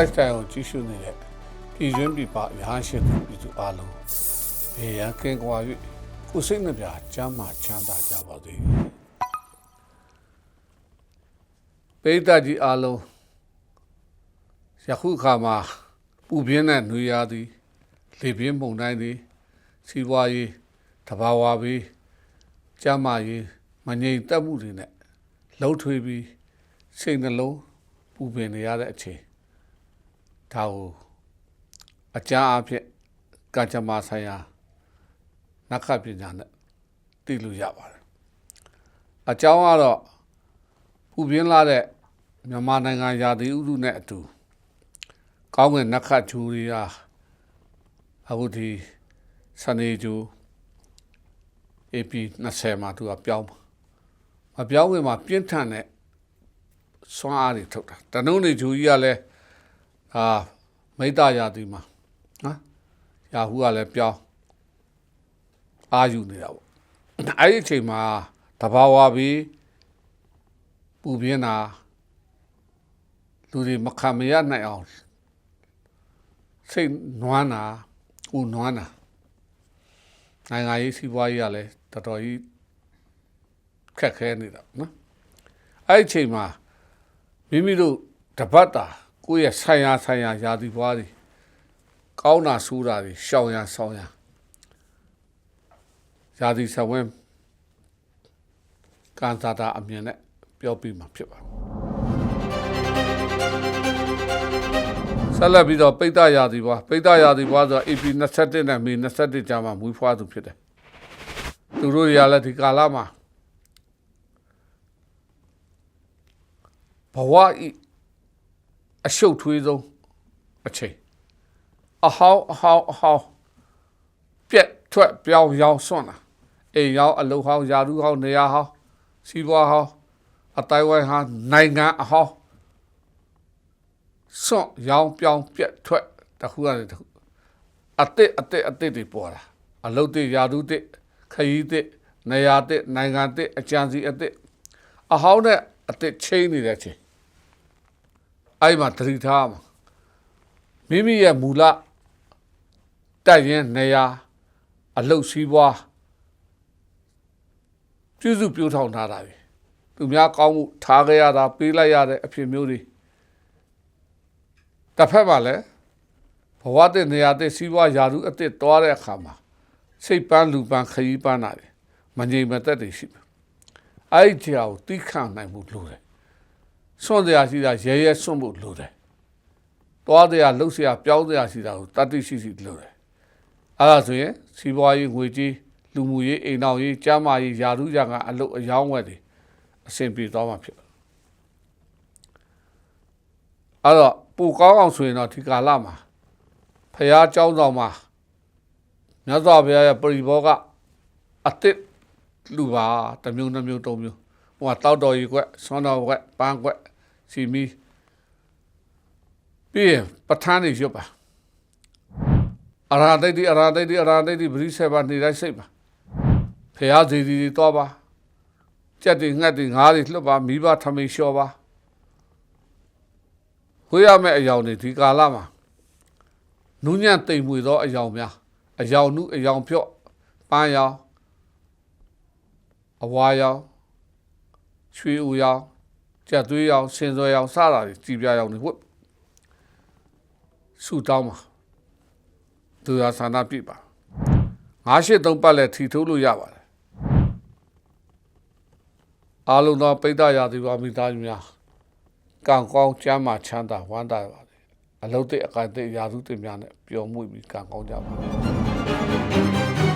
lifestyle ကိုကြီးရှုနေတဲ့ပြည်တွင်းပြည်ပရဟန်းရှင်သူပြည်သူအားလုံးဘေးရန်ကင်းကွာ၍ကိုယ်စိတ်နှပြချမ်းသာချမ်းသာကြပါစေပိဋကကြီးအားလုံးယခုအခါမှာပူပြင်းတဲ့နှွေရာသည်လေပြင်းပုံတိုင်းသည်စီးပွားရေးတဘာဝပြီးကျမ်းမာရေးမငြိမ်သက်မှုတွေနဲ့လှုပ်ထွေးပြီးစိတ်နှလုံးပူပင်နေရတဲ့အချိန် ဒါကိုအကြမ်းအဖြစ်ကံကြမ္မာဆိုင်ရာနက္ခပညာနဲ့သိလို့ရပါတယ်အကြောင်းကတော့ပူပြင်းလာတဲ့မြန်မာနိုင်ငံရာသီဥတုနဲ့အတူကောင်းကင်နက္ခဂျူရီယာအခုဒီစနေဂျူ AP 20မှာသူကပြောင်းပါမပြောင်းဝင်မှာပြင်းထန်တဲ့စွမ်းအားတွေထုတ်တာတနုံးနေဂျူကြီးကလည်း အာမိတ္တရာသီမှာနော်ရာဟုကလည်းပြောင်းအာယူနေတာပေါ့အဲ့ဒီအချိန်မှာတဘာဝပြီးပူပြင်းတာလူတွေမခံမရနိုင်အောင်စိတ်နွမ်းတာဦးနွမ်းတာနိုင်ငံရေးစီးပွားရေးကလည်းတော်တော်ကြီးခက်ခဲနေတာနော်အဲ့ဒီအချိန်မှာမိမိတို့တပတ်တာ ကိုယ့်ရဲ့ဆိုင်ရာဆိုင်ရာယာတီပွားတွေကောင်းတာဆိုးတာတွေရှောင်ရဆောင်ရယာတီဆဝင်းကန်သာတာအမြင်နဲ့ပြောပြမှာဖြစ်ပါတယ်ဆက်လက်ပြီးတော့ပိဋကရာသီပွားပိဋကရာသီပွားဆိုတာ AP 21နဲ့မေ21ကြာမှမွေးဖွားသူဖြစ်တယ်သူတို့တွေကလည်းဒီကာလမှာဘဝဤ အရှုပ်ထွေးဆုံးအချိန်အဟောင်းအဟောင်းအဟောင်းပြက်ထွက်ပြောင်းရောင်းစွန့်လာအိမ်ရောင်းအလုပ်ဟောင်းယာရုဟောင်းနေရာဟောင်းစီးပွားဟောင်းအတိုင်းဝိုင်းဟာနိုင်ငံအဟောင်းစွန့်ရောင်းပြောင်းပြက်ထွက်တစ်ခုကနေတစ်ခုအစ်စ်အစ်စ်အစ်စ်တွေပေါ်လာအလုပ်တွေယာရုတွေခရီးတွေနေရာတွေနိုင်ငံတွေအကြံစီအစ်စ်အဟောင်းနဲ့အစ်စ်ချင်းနေတဲ့အချိန် အဲ့မှာသတိထားမှာမိမိရဲ့မူလတက်ရင်နေရာအလုတ်စည်းပွားပြုစုပြောထောင်ထားတာပဲသူများကောင်းမှုထားခဲ့ရတာပေးလိုက်ရတဲ့အဖြစ်မျိုးတွေတစ်ဖက်မှာလည်းဘဝတဲ့နေရာတဲ့စည်းပွားယာရုအစ်စ်သွားတဲ့အခါမှာစိတ်ပန်းလူပန်းခရီးပန်းတာတွေမငြိမ်မသက်တွေရှိတယ်အဲ့ဒီကြောင်တိခန့်နိုင်မှုလိုတယ် စွန့်တရားရှိတာရဲရဲစွန့်ဖို့လိုတယ်။သွားတရားလှုပ်ရှားပြောင်းတရားရှိတာကိုတတိရှိရှိလိုတယ်။အဲဒါဆိုရင်စီးပွားရေးငွေကြေးလူမှုရေးအိမ်တော်ရေးကျန်းမာရေးယာရုရာကအလုပ်အယောင်းဝယ်တွေအဆင်ပြေသွားမှာဖြစ်တယ်။အဲတော့ပူကောင်းအောင်ဆိုရင်တော့ဒီကာလမှာဖရာเจ้าဆောင်မှာမြတ်စွာဘုရားရဲ့ပရိဘောကအစ်စ်လူပါတစ်မျိုးတစ်မျိုးသုံးမျိုးဟိုကတောက်တော်ကြီးကွက်ဆွမ်းတော်ကွက်ပန်းကွက် စီမီပြီးရင်ပဋ္ဌာန်းနေရွတ်ပါအရာတိတ်ဒီအရာတိတ်ဒီအရာတိတ်ဒီပရိဆေပါနေတိုင်းစိတ်ပါဖះစီစီတော့ပါကြက်တွေငှက်တွေငါးတွေလွတ်ပါမိဘထမိန်လျှော်ပါဝေးရမယ့်အယောင်တွေဒီကာလမှာနူးညံ့တိမ်မွေသောအယောင်များအယောင်နုအယောင်ဖြော့ပန်းယောင်အဝါယောင်ရွှေဦးယောင် ကြက်သွေးရောင်ဆင်စွဲရောင်စတာတွေကြည်ပြရောင်တွေဝတ်ဆူတောင်းပါသူရဆန္ဒပြပါငါးရှစ်သုံးပတ်လဲထီထိုးလို့ရပါတယ်အားလုံးသောပိဋကရာသီဝမိသားစုများကံကောင်းကျမ်းမာချမ်းသာဝမ်းသာပါစေအလုတ်တဲ့အကတဲ့ရာသူတွေများနဲ့ပျော်မွေ့ပြီးကံကောင်းကြပါစေ